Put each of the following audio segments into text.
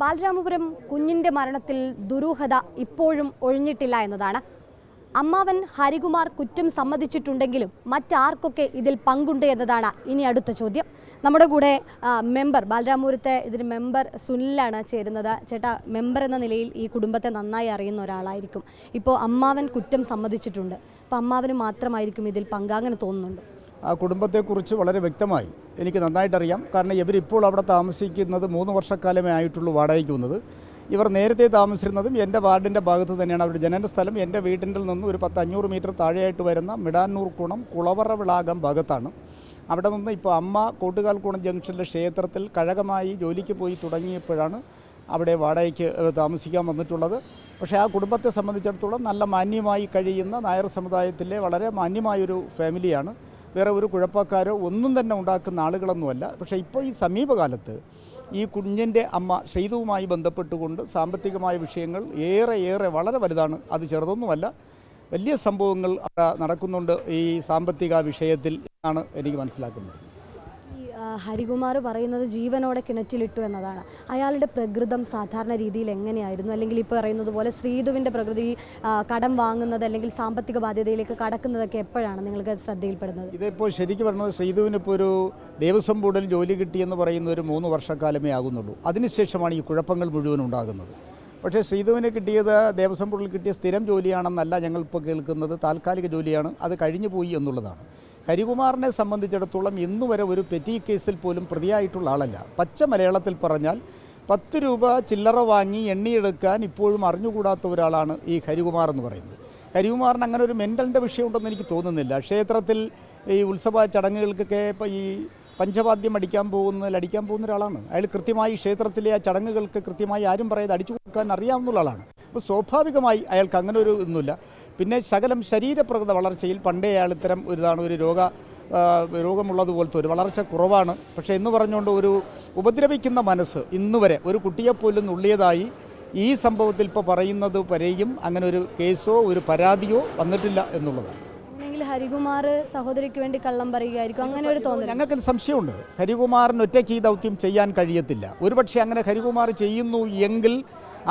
ബാലരാമപുരം കുഞ്ഞിന്റെ മരണത്തിൽ ദുരൂഹത ഇപ്പോഴും ഒഴിഞ്ഞിട്ടില്ല എന്നതാണ്. അമ്മാവൻ ഹരികുമാർ കുറ്റം സമ്മതിച്ചിട്ടുണ്ടെങ്കിലും മറ്റാർക്കൊക്കെ ഇതിൽ പങ്കുണ്ട് എന്നതാണ് ഇനി അടുത്ത ചോദ്യം. നമ്മുടെ കൂടെ മെമ്പർ ബാലരാമപുരത്തെ ഇതിന് മെമ്പർ സുനിലാണ് ചേരുന്നത്. ചേട്ടാ മെമ്പർ എന്ന നിലയിൽ ഈ കുടുംബത്തെ നന്നായി അറിയുന്ന ഒരാളായിരിക്കും. ഇപ്പോൾ അമ്മാവൻ കുറ്റം സമ്മതിച്ചിട്ടുണ്ട്. അപ്പോൾ അമ്മാവന് മാത്രമായിരിക്കും ഇതിൽ പങ്കാങ്ങനെ തോന്നുന്നുണ്ട്. ആ കുടുംബത്തെക്കുറിച്ച് വളരെ വ്യക്തമായി എനിക്ക് നന്നായിട്ടറിയാം. കാരണം ഇവരിപ്പോൾ അവിടെ താമസിക്കുന്നത് മൂന്ന് വർഷക്കാലമേ ആയിട്ടുള്ളൂ വാടകയ്ക്ക് വന്നത്. ഇവർ നേരത്തെ താമസിച്ചിരുന്നതും എന്റെ വാർഡിന്റെ ഭാഗത്ത് തന്നെയാണ്. അവരുടെ ജനന സ്ഥലം എന്റെ വീട്ടിന്റെ നിന്ന് ഒരു പത്ത് അഞ്ഞൂറ് മീറ്റർ താഴെയായിട്ട് വരുന്ന മിടാന്നൂർ കുണം കുളവറ വിളാകം ഭാഗത്താണ്. അവിടെ നിന്ന് ഇപ്പോൾ അമ്മ കോട്ടുകാൽ കുണം ജംഗ്ഷനിലെ ക്ഷേത്രത്തിൽ കഴകമായി ജോലിക്ക് പോയി തുടങ്ങിയപ്പോഴാണ് അവിടെ വാടകയ്ക്ക് താമസിക്കാൻ വന്നിട്ടുള്ളത്. പക്ഷേ ആ കുടുംബത്തെ സംബന്ധിച്ചിടത്തോളം നല്ല മാന്യമായി കഴിയുന്ന നായർ സമുദായത്തിലെ വളരെ മാന്യമായൊരു ഫാമിലിയാണ്. വേറെ ഒരു കുഴപ്പക്കാരോ ഒന്നും തന്നെ ഉണ്ടാക്കുന്ന ആളുകളൊന്നുമല്ല. പക്ഷേ ഇപ്പോൾ ഈ സമീപകാലത്ത് ഈ കുഞ്ഞിന്റെ അമ്മ ഷെയ്തുവുമായി ബന്ധപ്പെട്ടുകൊണ്ട് സാമ്പത്തികമായ വിഷയങ്ങൾ ഏറെ ഏറെ വളരെ വലുതാണ്. അത് ചെറുതൊന്നുമല്ല. വലിയ സംഭവങ്ങൾ നടക്കുന്നുണ്ട് ഈ സാമ്പത്തിക വിഷയത്തിൽ എന്നാണ് എനിക്ക് മനസ്സിലാക്കുന്നത്. ഹരികുമാർ പറയുന്നത് ജീവനോടെ കിണറ്റിലിട്ടു എന്നതാണ്. അയാളുടെ പ്രകൃതം സാധാരണ രീതിയിൽ എങ്ങനെയായിരുന്നു? അല്ലെങ്കിൽ ഇപ്പോൾ പറയുന്നത് പോലെ ശ്രീധുവിന്റെ പ്രകൃതി കടം വാങ്ങുന്നത് അല്ലെങ്കിൽ സാമ്പത്തിക ബാധ്യതയിലേക്ക് കടക്കുന്നതൊക്കെ എപ്പോഴാണ് നിങ്ങൾക്ക് ശ്രദ്ധയിൽപ്പെടുന്നത്? ഇതിപ്പോൾ ശരിക്കും പറഞ്ഞത് ശ്രീധുവിന് ഇപ്പോൾ ഒരു ദേവസ്വം ബോർഡിൽ ജോലി കിട്ടിയെന്ന് പറയുന്ന ഒരു മൂന്ന് വർഷക്കാലമേ ആകുന്നുള്ളൂ. അതിനുശേഷമാണ് ഈ കുഴപ്പങ്ങൾ മുഴുവൻ ഉണ്ടാകുന്നത്. പക്ഷേ ശ്രീധുവിന് കിട്ടിയത് ദേവസ്വം ബോർഡിൽ കിട്ടിയ സ്ഥിരം ജോലിയാണെന്നല്ല ഞങ്ങൾ ഞങ്ങളിപ്പോൾ കേൾക്കുന്നത്. താൽക്കാലിക ജോലിയാണ്. അത് കഴിഞ്ഞു പോയി എന്നുള്ളതാണ്. ഹരികുമാറിനെ സംബന്ധിച്ചിടത്തോളം ഇന്നുവരെ ഒരു പെറ്റി കേസിൽ പോലും പ്രതിയായിട്ടുള്ള ആളല്ല. പച്ച മലയാളത്തിൽ പറഞ്ഞാൽ പത്ത് രൂപ ചില്ലറ വാങ്ങി എണ്ണിയെടുക്കാൻ ഇപ്പോഴും അറിഞ്ഞുകൂടാത്ത ഒരാളാണ് ഈ ഹരികുമാർ എന്ന് പറയുന്നത്. ഹരികുമാറിന് അങ്ങനെ ഒരു മെന്റലിന്റെ വിഷയമുണ്ടെന്ന് എനിക്ക് തോന്നുന്നില്ല. ക്ഷേത്രത്തിൽ ഈ ഉത്സവ ചടങ്ങുകൾക്കൊക്കെ ഇപ്പോൾ ഈ പഞ്ചവാദ്യം അടിക്കാൻ പോകുന്ന അടിക്കാൻ പോകുന്ന ഒരാളാണ്. അയാൾ കൃത്യമായി ക്ഷേത്രത്തിലെ ആ ചടങ്ങുകൾക്ക് കൃത്യമായി ആരും പറയാതെ അടിച്ചു കൊടുക്കാൻ അറിയാവുന്ന ആളാണ് അപ്പോൾ സ്വാഭാവികമായി അയാൾക്ക് അങ്ങനെ ഒരു ഒന്നുമില്ല പിന്നെ ശകലം ശരീരപ്രകൃത വളർച്ചയിൽ പണ്ടേ അയാൾ ഇത്തരം ഒരു ഇതാണ് ഒരു രോഗ രോഗമുള്ളതുപോലത്തെ ഒരു വളർച്ച കുറവാണ്. പക്ഷേ എന്ന് പറഞ്ഞുകൊണ്ട് ഒരു ഉപദ്രവിക്കുന്ന മനസ്സ് ഇന്നുവരെ ഒരു കുട്ടിയെപ്പോലും നുള്ളിയതായി ഈ സംഭവത്തിൽ ഇപ്പോൾ പറയുന്നത് വരെയും അങ്ങനെ ഒരു കേസോ ഒരു പരാതിയോ വന്നിട്ടില്ല എന്നുള്ളതാണ്. ഹരികുമാർ സഹോദരിക്ക് വേണ്ടി കള്ളം പറയുകയായിരിക്കും അങ്ങനെ ഒരു തോന്നുന്നു ഞങ്ങൾക്ക് സംശയമുണ്ട്. ഹരികുമാറിന് ഒറ്റയ്ക്ക് ഈ ദൗത്യം ചെയ്യാൻ കഴിയത്തില്ല. ഒരുപക്ഷെ അങ്ങനെ ഹരികുമാർ ചെയ്യുന്നു എങ്കിൽ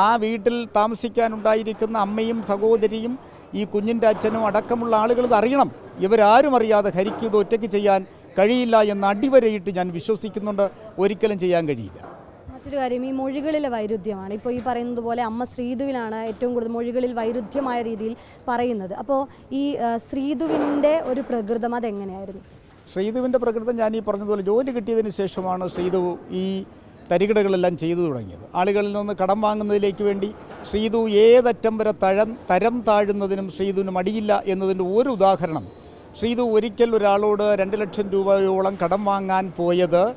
ആ വീട്ടിൽ താമസിക്കാനുണ്ടായിരിക്കുന്ന അമ്മയും സഹോദരിയും ഈ കുഞ്ഞിന്റെ അച്ഛനും അടക്കമുള്ള ആളുകൾ ഇത് അറിയണം. ഇവരാരും അറിയാതെ ഹരിക്ക് ഇത് ഒറ്റയ്ക്ക് ചെയ്യാൻ കഴിയില്ല എന്ന് അടിവരയിട്ട് ഞാൻ വിശ്വസിക്കുന്നുണ്ട്. ഒരിക്കലും ചെയ്യാൻ കഴിയില്ല. മറ്റൊരു കാര്യം ഈ മൊഴികളിലെ വൈരുദ്ധ്യമാണ്. ഇപ്പോൾ ഈ പറയുന്നത് പോലെ അമ്മ ശ്രീധുവിനാണ് ഏറ്റവും കൂടുതൽ മൊഴികളിൽ വൈരുദ്ധ്യമായ രീതിയിൽ പറയുന്നത്. അപ്പോൾ ഈ ശ്രീതുവിന്റെ ശ്രീധുവിന്റെ ഒരു പ്രകൃതം അതെങ്ങനെയായിരുന്നു? ശ്രീധുവിന്റെ പ്രകൃതം ഞാൻ ഈ പറഞ്ഞതുപോലെ ജോലി കിട്ടിയതിന് ശേഷമാണ് ശ്രീധു ഈ തരികിടകളെല്ലാം ചെയ്തു തുടങ്ങിയത്. ആളുകളിൽ നിന്ന് കടം വാങ്ങുന്നതിലേക്ക് വേണ്ടി ശ്രീതു ഏതറ്റം വരെ തഴം തരം താഴുന്നതിനും ശ്രീതുവിന് മടിയില്ല എന്നതിന്റെ ഒരു ഉദാഹരണം. ശ്രീതു ഒരിക്കൽ ഒരാളോട് രണ്ട് ലക്ഷം രൂപയോളം കടം വാങ്ങാൻ പോയത്.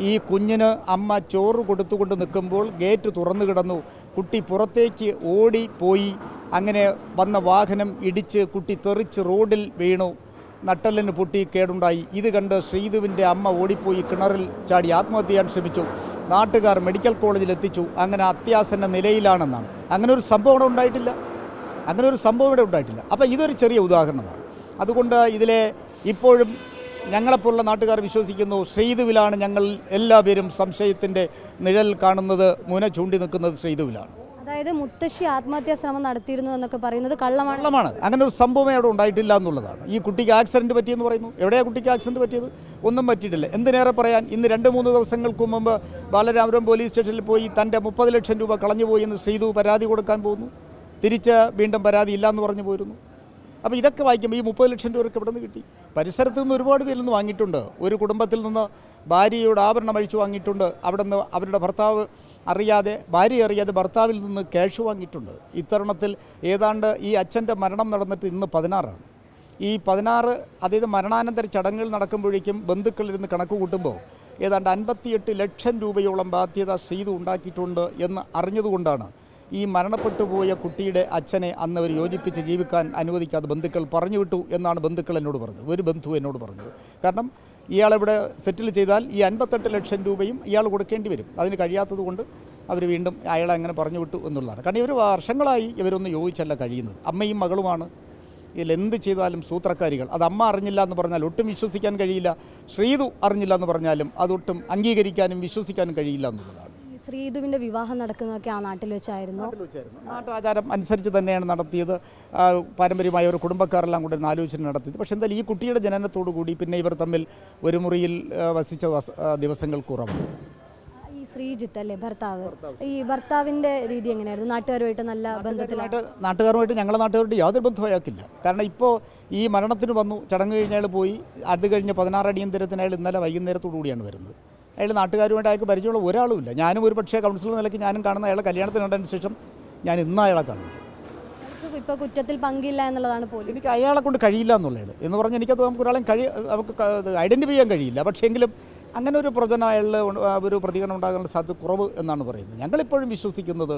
ഈ കുഞ്ഞിന് അമ്മ ചോറ് കൊടുത്തുകൊണ്ട് നിൽക്കുമ്പോൾ ഗേറ്റ് തുറന്നു കിടന്നു. കുട്ടി പുറത്തേക്ക് ഓടി പോയി. അങ്ങനെ വന്ന വാഹനം ഇടിച്ച് കുട്ടി തെറിച്ച് റോഡിൽ വീണു. നട്ടലിന് പൊട്ടി കേടുണ്ടായി. ഇത് കണ്ട് ശ്രീധുവിന്റെ അമ്മ ഓടിപ്പോയി കിണറിൽ ചാടി ആത്മഹത്യ ചെയ്യാൻ ശ്രമിച്ചു. നാട്ടുകാർ മെഡിക്കൽ കോളേജിൽ എത്തിച്ചു. അങ്ങനെ അത്യാസന്ന നിലയിലാണെന്നാണ്. അങ്ങനെ ഒരു സംഭവം ഇവിടെ ഉണ്ടായിട്ടില്ല. അങ്ങനെ ഒരു സംഭവം ഇവിടെ ഉണ്ടായിട്ടില്ല. അപ്പോൾ ഇതൊരു ചെറിയ ഉദാഹരണമാണ്. അതുകൊണ്ട് ഇതിലെ ഇപ്പോഴും ഞങ്ങളെപ്പോലുള്ള നാട്ടുകാർ വിശ്വസിക്കുന്നു ശ്രീധുവിലാണ് ഞങ്ങൾ എല്ലാവരും സംശയത്തിന്റെ നിഴൽ കാണുന്നത് മുന ചൂണ്ടി നിൽക്കുന്നത് ശ്രീധുവിലാണ് അതായത് മുത്തശ്ശി ആത്മഹത്യാ ശ്രമം നടത്തിയിരുന്നു എന്നൊക്കെ പറയുന്നത് കള്ളമാണ്. കള്ളമാണ്. അങ്ങനെ ഒരു സംഭവമേ അവിടെ ഉണ്ടായിട്ടില്ല എന്നുള്ളതാണ്. ഈ കുട്ടിക്ക് ആക്സിഡന്റ് പറ്റിയെന്ന് പറയുന്നു. എവിടെയാ കുട്ടിക്ക് ആക്സിഡന്റ് പറ്റിയത്? ഒന്നും പറ്റിയിട്ടില്ല. എന്തിനേറെ പറയാൻ? ഇന്ന് രണ്ട് മൂന്ന് ദിവസങ്ങൾക്ക് മുമ്പ് ബാലരാമപുരം പോലീസ് സ്റ്റേഷനിൽ പോയി തന്റെ മുപ്പത് ലക്ഷം രൂപ കളഞ്ഞുപോയി എന്ന് ശ്രീതു പരാതി കൊടുക്കാൻ പോകുന്നു തിരിച്ച് വീണ്ടും പരാതി ഇല്ല എന്ന് പറഞ്ഞു പോയിരുന്നു അപ്പോൾ ഇതൊക്കെ വായിക്കുമ്പോൾ ഈ മുപ്പത് ലക്ഷം രൂപയൊക്കെ ഇവിടെ നിന്ന് കിട്ടി? പരിസരത്ത് നിന്ന് ഒരുപാട് പേരിൽ നിന്ന് വാങ്ങിയിട്ടുണ്ട്. ഒരു കുടുംബത്തിൽ നിന്ന് ഭാര്യയോട് ആഭരണം അഴിച്ചു വാങ്ങിയിട്ടുണ്ട്. അവിടെ നിന്ന് അവരുടെ ഭർത്താവ് അറിയാതെ ഭാര്യ അറിയാതെ ഭർത്താവിൽ നിന്ന് ക്യാഷ് വാങ്ങിയിട്ടുണ്ട്. ഇത്തരണത്തിൽ ഏതാണ്ട് ഈ അച്ഛന്റെ മരണം നടന്നിട്ട് ഇന്ന് പതിനാറാണ്. ഈ പതിനാറ് അതായത് മരണാനന്തര ചടങ്ങുകൾ നടക്കുമ്പോഴേക്കും ബന്ധുക്കളിരുന്ന് കണക്ക് കൂട്ടുമ്പോൾ ഏതാണ്ട് അൻപത്തിയെട്ട് ലക്ഷം രൂപയോളം ബാധ്യത ശ്രീതു ഉണ്ടാക്കിയിട്ടുണ്ട് എന്ന് അറിഞ്ഞതുകൊണ്ടാണ് ഈ മരണപ്പെട്ടുപോയ കുട്ടിയുടെ അച്ഛനെ അന്ന് അവർ യോജിപ്പിച്ച് ജീവിക്കാൻ അനുവദിക്കാതെ ബന്ധുക്കൾ പറഞ്ഞു വിട്ടു എന്നാണ് ബന്ധുക്കൾ എന്നോട് പറഞ്ഞത്. ഒരു ബന്ധു എന്നോട് പറഞ്ഞത്. കാരണം ഇയാളിവിടെ സെറ്റിൽ ചെയ്താൽ ഈ അൻപത്തെട്ട് ലക്ഷം രൂപയും ഇയാൾ കൊടുക്കേണ്ടി വരും. അതിന് കഴിയാത്തത് കൊണ്ട് അവർ വീണ്ടും അയാളെ അങ്ങനെ പറഞ്ഞു വിട്ടു എന്നുള്ളതാണ്. കാരണം ഇവർ വർഷങ്ങളായി ഇവരൊന്ന് യോജിച്ചല്ല കഴിയുന്നത്. അമ്മയും മകളുമാണ്. ഇതിൽ എന്ത് ചെയ്താലും സൂത്രക്കാരികൾ. അത് അമ്മ അറിഞ്ഞില്ല എന്ന് പറഞ്ഞാൽ ഒട്ടും വിശ്വസിക്കാൻ കഴിയില്ല. ശ്രീതു അറിഞ്ഞില്ല എന്ന് പറഞ്ഞാലും അതൊട്ടും അംഗീകരിക്കാനും വിശ്വസിക്കാനും കഴിയില്ല എന്നുള്ളതാണ്. ഈ ശ്രീധുവിന്റെ വിവാഹം നടക്കുന്നതൊക്കെ ആ നാട്ടിൽ വെച്ചായിരുന്നു. നാട്ടാചാരം അനുസരിച്ച് തന്നെയാണ് നടത്തിയത്. പാരമ്പര്യമായ ഒരു കുടുംബക്കാരെല്ലാം കൂടെ ഒന്ന് ആലോചന നടത്തിയത്. പക്ഷേ എന്തായാലും ഈ കുട്ടിയുടെ ജനനത്തോടു കൂടി പിന്നെ ഇവർ തമ്മിൽ ഒരു മുറിയിൽ വസിച്ച വസ- ദിവസങ്ങൾ കുറവാണ്. ഈ ശ്രീജിത്ത് അല്ലേ ഭർത്താവ്? ഈ ഭർത്താവിന്റെ രീതി എങ്ങനെയായിരുന്നു? നാട്ടുകാരുമായിട്ട് നല്ല ബന്ധത്തിലായിട്ട് നാട്ടുകാരുമായിട്ട് നാട്ടുകാരുമായിട്ട് ഞങ്ങളെ നാട്ടുകാരുടെ യാതൊരു ബന്ധവും അയാൾക്കില്ല. കാരണം ഇപ്പോൾ ഈ മരണത്തിന് വന്നു ചടങ്ങ് കഴിഞ്ഞാൽ പോയി അത് കഴിഞ്ഞ് പതിനാറ് അടിയന്തരത്തിന് അയാൾ ഇന്നലെ വൈകുന്നേരത്തോടു കൂടിയാണ് വരുന്നത്. അയാൾ നാട്ടുകാരുമായിട്ട് അയാൾക്ക് പരിചയമുള്ള ഒരാളും ഇല്ല. ഞാനും ഒരു പക്ഷേ കൗൺസിലർ നിലയ്ക്ക് ഞാനും കാണുന്ന അയാളെ കല്യാണത്തിന് കണ്ടതിന് ശേഷം ഞാൻ ഇന്ന് അയാളെ കാണുന്നത് ഇപ്പോൾ കുറ്റത്തിൽ പങ്കില്ല എന്നുള്ളതാണ് പോലീസ്. എനിക്ക് അയാളെ കൊണ്ട് കഴിയില്ല എന്നുള്ളതാണ്. എന്ന് പറഞ്ഞാൽ എനിക്കത് നമുക്ക് ഒരാളെ കഴി നമുക്ക് ഐഡന്റിഫൈ ചെയ്യാൻ കഴിയില്ല. പക്ഷേ എങ്കിലും അങ്ങനെ ഒരു പ്രചോദനം അയാളിൽ ഒരു പ്രതികരണം ഉണ്ടാകാനുള്ള സാധ്യത കുറവ് എന്നാണ് പറയുന്നത്. ഞങ്ങളിപ്പോഴും വിശ്വസിക്കുന്നത്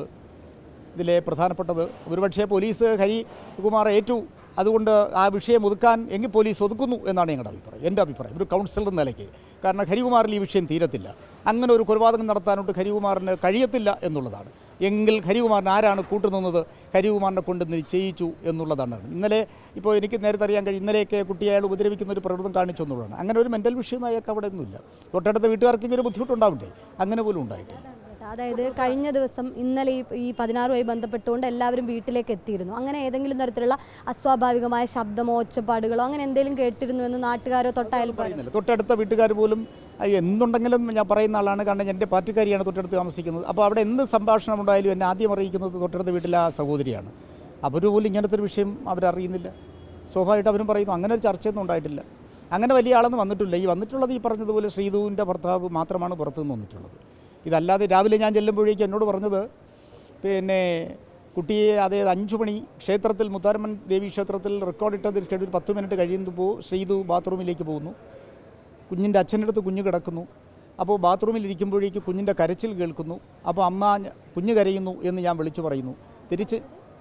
ഇതിലെ പ്രധാനപ്പെട്ടത്. ഒരുപക്ഷേ പോലീസ് ഹരി കുമാർ ഏറ്റു അതുകൊണ്ട് ആ വിഷയം ഒതുക്കാൻ എങ്കിൽ പോലീസ് ഒതുക്കുന്നു എന്നാണ് ഞങ്ങളുടെ അഭിപ്രായം എന്റെ അഭിപ്രായം. ഒരു കൗൺസിലർ നിലയ്ക്ക്. കാരണം ഹരികുമാറിൽ ഈ വിഷയം തീരത്തില്ല. അങ്ങനെ ഒരു കൊലപാതകം നടത്താനോട്ട് ഹരികുമാറിന് കഴിയത്തില്ല എന്നുള്ളതാണ്. എങ്കിൽ ഹരികുമാറിന് ആരാണ് കൂട്ടുനിന്നത് ഹരികുമാറിനെ കൊണ്ട് നിശ്ചയിച്ചു എന്നുള്ളതാണ്. ഇന്നലെ ഇപ്പോൾ എനിക്ക് നേരത്തെ അറിയാൻ കഴിയും ഇന്നലെയൊക്കെ കുട്ടിയെ അയാൾ ഉപദ്രവിക്കുന്ന ഒരു പ്രകൃതം കാണിച്ചു എന്നുള്ളതാണ്. അങ്ങനെ ഒരു മെന്റൽ വിഷയമായൊക്കെ അവിടെ ഒന്നുമില്ല. തൊട്ടടുത്ത വീട്ടുകാർക്ക് ബുദ്ധിമുട്ടുണ്ടാവില്ലേ അങ്ങനെ പോലും ഉണ്ടായിട്ടില്ല. അതായത് കഴിഞ്ഞ ദിവസം ഇന്നലെ ഈ ഈ പതിനാറുമായി ബന്ധപ്പെട്ടുകൊണ്ട് എല്ലാവരും വീട്ടിലേക്ക് എത്തിയിരുന്നു. അങ്ങനെ ഏതെങ്കിലും തരത്തിലുള്ള അസ്വാഭാവികമായ ശബ്ദമോ ഒച്ചപ്പാടുകളോ അങ്ങനെ എന്തെങ്കിലും കേട്ടിരുന്നു എന്ന് നാട്ടുകാരോ തൊട്ടായാലും പറയുന്നില്ല. തൊട്ടടുത്ത വീട്ടുകാർ പോലും എന്തുണ്ടെങ്കിലും ഞാൻ പറയുന്ന ആളാണ്. കാരണം എന്റെ പാർട്ടിക്കാരിയാണ് തൊട്ടടുത്ത് താമസിക്കുന്നത്. അപ്പോൾ അവിടെ എന്ത് സംഭാഷണം ഉണ്ടായാലും എന്നെ ആദ്യം അറിയിക്കുന്നത് തൊട്ടടുത്ത വീട്ടിലെ ആ സഹോദരിയാണ്. അവർ പോലും ഇങ്ങനത്തെ ഒരു വിഷയം അവരറിയുന്നില്ല. സ്വാഭാവികമായിട്ട് അവരും പറയുന്നു അങ്ങനെ ഒരു ചർച്ചയൊന്നും ഉണ്ടായിട്ടില്ല. അങ്ങനെ വലിയ ആളൊന്നും വന്നിട്ടില്ല. ഈ വന്നിട്ടുള്ളത് ഈ പറഞ്ഞതുപോലെ ശ്രീധുവിന്റെ ഭർത്താവ് മാത്രമാണ് പുറത്തുനിന്ന് വന്നിട്ടുള്ളത്. ഇതല്ലാതെ രാവിലെ ഞാൻ ചെല്ലുമ്പോഴേക്കും എന്നോട് പറഞ്ഞത് പിന്നെ കുട്ടിയെ അതായത് അഞ്ചു മണി ക്ഷേത്രത്തിൽ മുത്താരമ്മൻ ദേവി ക്ഷേത്രത്തിൽ റെക്കോർഡിട്ടതിൽ ഷെഡ്യൂൾ പത്ത് മിനിറ്റ് കഴിയുമ്പോൾ ശ്രീതു ബാത്റൂമിലേക്ക് പോകുന്നു. കുഞ്ഞിന്റെ അച്ഛന്റെ അടുത്ത് കുഞ്ഞ് കിടക്കുന്നു. അപ്പോൾ ബാത്റൂമിൽ ഇരിക്കുമ്പോഴേക്ക് കുഞ്ഞിന്റെ കരച്ചിൽ കേൾക്കുന്നു. അപ്പോൾ അമ്മ കുഞ്ഞ് കരയുന്നു എന്ന് ഞാൻ വിളിച്ചു പറയുന്നു. തിരിച്ച്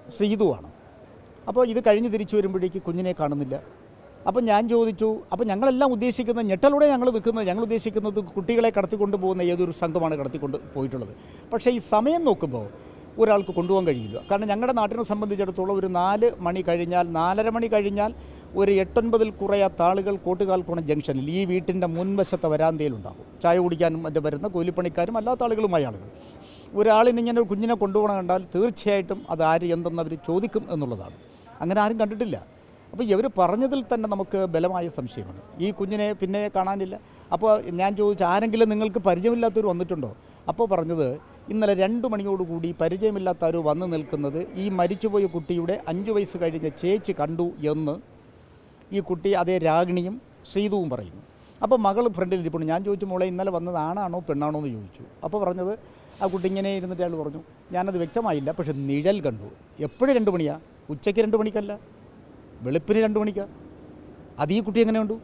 ശ്രീതുവാണ്. അപ്പോൾ ഇത് കഴിഞ്ഞ് തിരിച്ചു വരുമ്പോഴേക്ക് കുഞ്ഞിനെ കാണുന്നില്ല. അപ്പോൾ ഞാൻ ചോദിച്ചു അപ്പം ഞങ്ങളെല്ലാം ഉദ്ദേശിക്കുന്നത് ഞെട്ടലൂടെ ഞങ്ങൾ നിൽക്കുന്നത് ഞങ്ങൾ ഉദ്ദേശിക്കുന്നത് കുട്ടികളെ കടത്തിക്കൊണ്ട് പോകുന്ന ഏതൊരു സംഘമാണ് കടത്തിക്കൊണ്ട് പോയിട്ടുള്ളത്. പക്ഷേ ഈ സമയം നോക്കുമ്പോൾ ഒരാൾക്ക് കൊണ്ടുപോകാൻ കഴിയില്ല. കാരണം ഞങ്ങളുടെ നാട്ടിനെ സംബന്ധിച്ചിടത്തോളം ഒരു നാല് മണി കഴിഞ്ഞാൽ നാലര മണി കഴിഞ്ഞാൽ ഒരു എട്ടൊൻപതിൽ കുറയാത്ത ആളുകൾ കോട്ടുകാൽക്കുണം ജംഗ്ഷനിൽ ഈ വീട്ടിന്റെ മുൻവശത്തെ വരാന്തയിലുണ്ടാകും ചായ കുടിക്കാനും മറ്റേ വരുന്ന കൂലിപ്പണിക്കാരും അല്ലാത്ത ആളുകളുമായ ആളുകൾ ഒരാളിന് ഇങ്ങനെ ഒരു കുഞ്ഞിനെ കൊണ്ടുപോകണം കണ്ടാൽ തീർച്ചയായിട്ടും അത് ആര് എന്തെന്ന് അവർ ചോദിക്കും എന്നുള്ളതാണ്. അങ്ങനെ ആരും കണ്ടിട്ടില്ല. അപ്പോൾ ഇവർ പറഞ്ഞതിൽ തന്നെ നമുക്ക് ബലമായ സംശയമാണ്. ഈ കുഞ്ഞിനെ പിന്നെ കാണാനില്ല. അപ്പോൾ ഞാൻ ചോദിച്ചു ആരെങ്കിലും നിങ്ങൾക്ക് പരിചയമില്ലാത്തവർ വന്നിട്ടുണ്ടോ? അപ്പോൾ പറഞ്ഞത് ഇന്നലെ രണ്ട് മണിയോടുകൂടി പരിചയമില്ലാത്തവർ വന്നു നിൽക്കുന്നത് ഈ മരിച്ചുപോയ കുട്ടിയുടെ അഞ്ച് വയസ്സ് കഴിഞ്ഞ ചേച്ചി കണ്ടു എന്ന് ഈ കുട്ടി അതേ രാഗിണിയും ശ്രീതുവും പറയുന്നു. അപ്പോൾ മകൾ ഫ്രണ്ടിൽ ഇരിപ്പുണ്ട്. ഞാൻ ചോദിച്ചു മോളെ ഇന്നലെ വന്നത് ആണാണോ പെണ്ണാണോ എന്ന് ചോദിച്ചു. അപ്പോൾ പറഞ്ഞത് ആ കുട്ടി ഇങ്ങനെ ഇരുന്നിട്ട് അയാൾ പറഞ്ഞു ഞാനത് വ്യക്തമായില്ല പക്ഷെ നിഴൽ കണ്ടു. എപ്പോഴും രണ്ട് മണിയാണ് ഉച്ചയ്ക്ക് രണ്ട് മണിക്കല്ല? വെളുപ്പിന് രണ്ട് മണിക്കാ. അത് ഈ കുട്ടി എങ്ങനെ ഉണ്ടു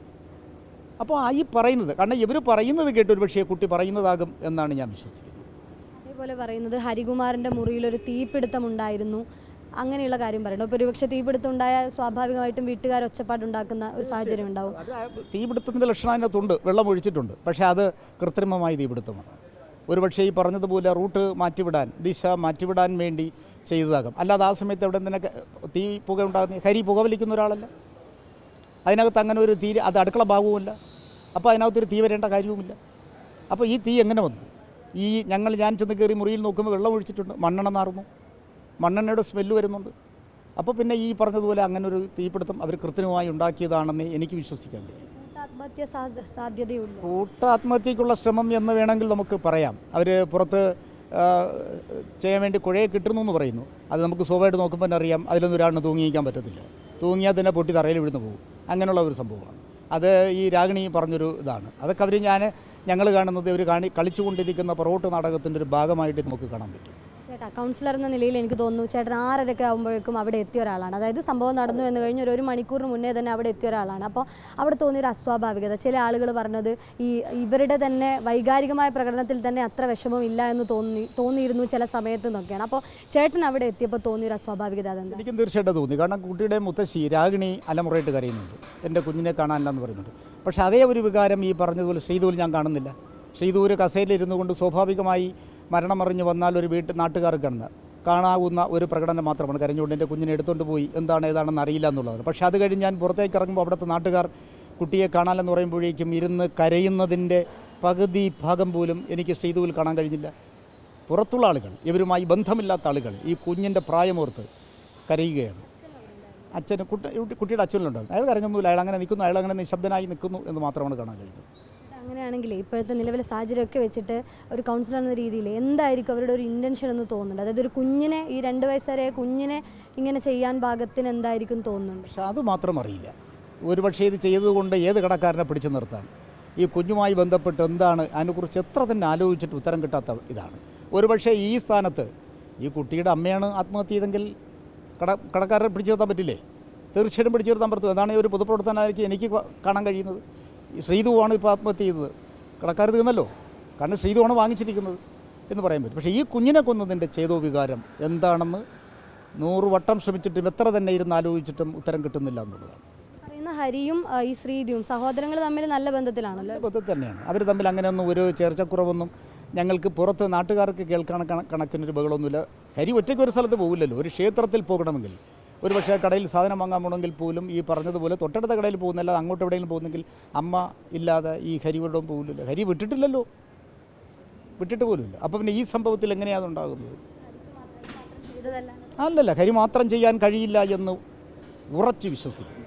അപ്പോൾ ആ ഈ പറയുന്നത് കാരണം ഇവർ പറയുന്നത് കേട്ട് ഒരു പക്ഷേ കുട്ടി പറയുന്നതാകും എന്നാണ് ഞാൻ വിശ്വസിക്കുന്നത്. അതേപോലെ പറയുന്നത് ഹരികുമാറിന്റെ മുറിയിൽ ഒരു തീപിടുത്തം ഉണ്ടായിരുന്നു അങ്ങനെയുള്ള കാര്യം പറയുന്നു. അപ്പോൾ ഒരുപക്ഷെ തീപിടുത്തം ഉണ്ടായാൽ സ്വാഭാവികമായിട്ടും വീട്ടുകാർ ഒച്ചപ്പാടുണ്ടാക്കുന്ന ഒരു സാഹചര്യം ഉണ്ടാവും. തീപിടുത്തത്തിന്റെ ലക്ഷണം അതിനകത്തുണ്ട്. വെള്ളം ഒഴിച്ചിട്ടുണ്ട്. പക്ഷേ അത് കൃത്രിമമായ തീപിടുത്തമാണ്. ഒരുപക്ഷേ ഈ പറഞ്ഞതുപോലെ റൂട്ട് മാറ്റിവിടാൻ ദിശ മാറ്റിവിടാൻ വേണ്ടി ചെയ്തതാകാം. അല്ലാതെ ആ സമയത്ത് എവിടെ നിന്നൊക്കെ തീ പുക ഉണ്ടാകുന്ന ഹരി പുക വലിക്കുന്ന ഒരാളല്ല. അതിനകത്ത് അങ്ങനെ ഒരു തീ അത് അടുക്കള ഭാഗവുമില്ല. അപ്പോൾ അതിനകത്തൊരു തീ വരേണ്ട കാര്യവുമില്ല. അപ്പോൾ ഈ തീ എങ്ങനെ വന്നു? ഈ ഞങ്ങൾ ഞാൻ ചെന്ന് കയറി മുറിയിൽ നോക്കുമ്പോൾ വെള്ളം ഒഴിച്ചിട്ടുണ്ട് മണ്ണെണ്ണ നാറുന്നു. മണ്ണെണ്ണയുടെ സ്മെല്ല് വരുന്നുണ്ട്. അപ്പോൾ പിന്നെ ഈ പറഞ്ഞതുപോലെ അങ്ങനെ ഒരു തീപിടുത്തം അവർ കൃത്രിമമായി ഉണ്ടാക്കിയതാണെന്ന് എനിക്ക് വിശ്വസിക്കാൻ കഴിയും. ആത്മഹത്യ സാധ്യ- സാധ്യതയുള്ളൂ കൂട്ട ശ്രമം എന്ന് വേണമെങ്കിൽ നമുക്ക് പറയാം. അവർ പുറത്ത് ചെയ്യാൻ വേണ്ടി കുഴയെ കിട്ടുന്നു എന്ന് പറയുന്നു. അത് നമുക്ക് സ്വാഭാവികമായിട്ട് നോക്കുമ്പോൾ തന്നെ അറിയാം. അതിലൊന്നും ഒരാളിന് തൂങ്ങിയിരിക്കാൻ പറ്റത്തില്ല. തൂങ്ങിയാൽ തന്നെ പൊട്ടി തറയിൽ വിഴുന്ന് പോകും. അങ്ങനെയുള്ള ഒരു സംഭവമാണ്. അത് ഈ രാഗിണി പറഞ്ഞൊരു ഇതാണ്. അതൊക്കെ അവർ ഞാൻ ഞങ്ങൾ കാണുന്നത് ഒരു കാണി കളിച്ചുകൊണ്ടിരിക്കുന്ന പൊറോട്ട് നാടകത്തിന്റെ ഒരു ഭാഗമായിട്ട് നമുക്ക് കാണാൻ പറ്റും. ചേട്ടാ കൗൺസിലർ എന്ന നിലയിൽ എനിക്ക് തോന്നുന്നു ചേട്ടൻ ആറരയൊക്കെ ആകുമ്പോഴേക്കും അവിടെ എത്തിയ ഒരാളാണ്. അതായത് സംഭവം നടന്നു എന്ന് കഴിഞ്ഞ് ഒരു മണിക്കൂറിന് മുന്നേ തന്നെ അവിടെ എത്തിയ ഒരാളാണ്. അപ്പോൾ അവിടെ തോന്നിയൊരു അസ്വാഭാവികത. ചില ആളുകൾ പറഞ്ഞത് ഈ ഇവരുടെ തന്നെ വൈകാരികമായ പ്രകടനത്തിൽ തന്നെ അത്ര വിഷമം ഇല്ല എന്ന് തോന്നി തോന്നിയിരുന്നു ചില സമയത്ത് എന്നൊക്കെയാണ്. അപ്പോൾ ചേട്ടൻ അവിടെ എത്തിയപ്പോൾ തോന്നിയൊരു അസ്വാഭാവികത അതെന്താ? എനിക്കും തീർച്ചയായിട്ടും തോന്നി. കാരണം കുട്ടിയുടെ മുത്തശ്ശി രാഗിണി അലമുറയിട്ട് കരയുന്നുണ്ട്. എന്റെ കുഞ്ഞിനെ കാണാനില്ല എന്ന് പറയുന്നുണ്ട്. പക്ഷേ അതേ ഒരു വികാരം ഈ പറഞ്ഞതുപോലെ ശ്രീധൂരിൽ ഞാൻ കാണുന്നില്ല. ശ്രീതൂര് കസേരയിലിരുന്നു കൊണ്ട് സ്വാഭാവികമായി മരണമറിഞ്ഞ് വന്നാൽ ഒരു വീട്ടിൽ നാട്ടുകാർക്കാണ് കാണാവുന്ന ഒരു പ്രകടനം മാത്രമാണ്. കരഞ്ഞുകൊണ്ട് എന്റെ കുഞ്ഞിനെ എടുത്തുകൊണ്ട് പോയി. എന്താണ് ഏതാണെന്ന് അറിയില്ല എന്നുള്ളത്. പക്ഷേ അത് കഴിഞ്ഞ് ഞാൻ പുറത്തേക്ക് ഇറങ്ങുമ്പോൾ അവിടുത്തെ നാട്ടുകാർ കുട്ടിയെ കാണാനെന്ന് പറയുമ്പോഴേക്കും ഇരുന്ന് കരയുന്നതിന്റെ പകുതി ഭാഗം പോലും എനിക്ക് ശ്രീതുവിൽ കാണാൻ കഴിഞ്ഞില്ല. പുറത്തുള്ള ആളുകൾ ഇവരുമായി ബന്ധമില്ലാത്ത ആളുകൾ ഈ കുഞ്ഞിന്റെ പ്രായമോർത്ത് കരയുകയാണ്. അച്ഛന് കുട്ടി കുട്ടിയുടെ അച്ഛനിലുണ്ടായിരുന്നു അയാൾ കരഞ്ഞൊന്നുമില്ല. അയാൾ അങ്ങനെ നിൽക്കുന്നു. അയാൾ അങ്ങനെ നിശബ്ദനായി നിൽക്കുന്നു എന്ന് മാത്രമാണ് കാണാൻ കഴിയുന്നത് അങ്ങനെയാണെങ്കിൽ ഇപ്പോഴത്തെ നിലവിലെ സാഹചര്യമൊക്കെ വെച്ചിട്ട് ഒരു കൗൺസിലർ എന്ന രീതിയിൽ എന്തായിരിക്കും അവരുടെ ഒരു ഇന്റൻഷൻ എന്ന് തോന്നുന്നുണ്ട്? അതായത് ഒരു കുഞ്ഞിനെ ഈ രണ്ട് വയസ്സുവരെ കുഞ്ഞിനെ ഇങ്ങനെ ചെയ്യാൻ ഭാഗത്തിന് എന്തായിരിക്കും തോന്നുന്നുണ്ട്? പക്ഷെ അത് മാത്രം അറിയില്ല. ഒരുപക്ഷേ ഇത് ചെയ്തതുകൊണ്ട് ഏത് കടക്കാരനെ പിടിച്ചു നിർത്താൻ? ഈ കുഞ്ഞുമായി ബന്ധപ്പെട്ട് എന്താണ്? അതിനെക്കുറിച്ച് എത്ര തന്നെ ആലോചിച്ചിട്ട് ഉത്തരം കിട്ടാത്ത ഇതാണ്. ഒരുപക്ഷേ ഈ സ്ഥാനത്ത് ഈ കുട്ടിയുടെ അമ്മയാണ് ആത്മഹത്യ ചെയ്തെങ്കിൽ കട കടക്കാരനെ പിടിച്ചു നിർത്താൻ പറ്റില്ലേ? തീർച്ചയായിട്ടും പിടിച്ചു നിർത്താൻ പറ്റും അതാണ് ഒരു പൊതുപ്രവർത്തനമായിരിക്കും എനിക്ക് കാണാൻ കഴിയുന്നത്. ഈ ശ്രീധുവാണ് ഇപ്പോൾ ആത്മഹത്യ ചെയ്തത്. കടക്കാർ തീർന്നല്ലോ. കാരണം ശ്രീധുവാണ് വാങ്ങിച്ചിരിക്കുന്നത് എന്ന് പറയാൻ പറ്റും. പക്ഷേ ഈ കുഞ്ഞിനെ കൊന്നതിന്റെ ചേതോ വികാരം എന്താണെന്ന് നൂറ് വട്ടം ശ്രമിച്ചിട്ടും എത്ര തന്നെ ഇരുന്ന് ആലോചിച്ചിട്ടും ഉത്തരം കിട്ടുന്നില്ല എന്നുള്ളതാണ്. പറയുന്ന ഹരിയും ഈ ശ്രീതിയും സഹോദരങ്ങൾ തമ്മിൽ നല്ല ബന്ധത്തിലാണല്ലോ? ബന്ധത്തിൽ തന്നെയാണ്. അവർ തമ്മിൽ അങ്ങനെയൊന്നും ഒരു ചേർച്ചക്കുറവൊന്നും ഞങ്ങൾക്ക് പുറത്ത് നാട്ടുകാർക്ക് കേൾക്കാൻ കണ- കണക്കിനൊരു ബഹളമൊന്നുമില്ല. ഹരി ഒറ്റയ്ക്ക് ഒരു സ്ഥലത്ത് പോകില്ലല്ലോ ഒരു ക്ഷേത്രത്തിൽ പോകണമെങ്കിൽ ഒരു പക്ഷേ കടയിൽ സാധനം വാങ്ങാൻ പോകണമെങ്കിൽ പോലും ഈ പറഞ്ഞതുപോലെ തൊട്ടടുത്ത കടയിൽ പോകുന്നില്ല അങ്ങോട്ട് എവിടെയെങ്കിലും പോകുന്നെങ്കിൽ അമ്മ ഇല്ലാതെ ഈ ഹരി വിടവും പോകില്ലല്ലോ ഹരി വിട്ടിട്ടില്ലല്ലോ. വിട്ടിട്ട് പോലുമില്ല. അപ്പോൾ പിന്നെ ഈ സംഭവത്തിൽ എങ്ങനെയാണ് ഉണ്ടാകുന്നത് അല്ലല്ല ഹരി മാത്രം ചെയ്യാൻ കഴിയില്ല എന്ന് ഉറച്ചു വിശ്വസിക്കുന്നു.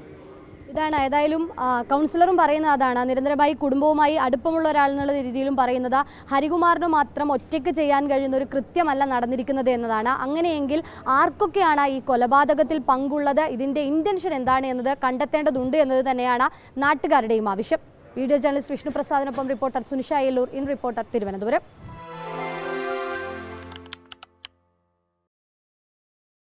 ഇതാണ്. ഏതായാലും കൗൺസിലറും പറയുന്നത് അതാണ്. നിരന്തരമായി കുടുംബവുമായി അടുപ്പമുള്ള ഒരാൾ എന്നുള്ള രീതിയിലും പറയുന്നത്. ഹരികുമാറിന് മാത്രം ഒറ്റയ്ക്ക് ചെയ്യാൻ കഴിയുന്ന ഒരു കൃത്യമല്ല നടന്നിരിക്കുന്നത് എന്നതാണ്. അങ്ങനെയെങ്കിൽ ആർക്കൊക്കെയാണ് ഈ കൊലപാതകത്തിൽ പങ്കുള്ളത്? ഇതിന്റെ ഇന്റൻഷൻ എന്താണ് എന്നത് കണ്ടെത്തേണ്ടതുണ്ട് എന്നത് തന്നെയാണ് നാട്ടുകാരുടെയും ആവശ്യം. Video journalist Vishnu പ്രസാദിനൊപ്പം reporter Sunisha Ayyallur in reporter Thiruvananthapuram.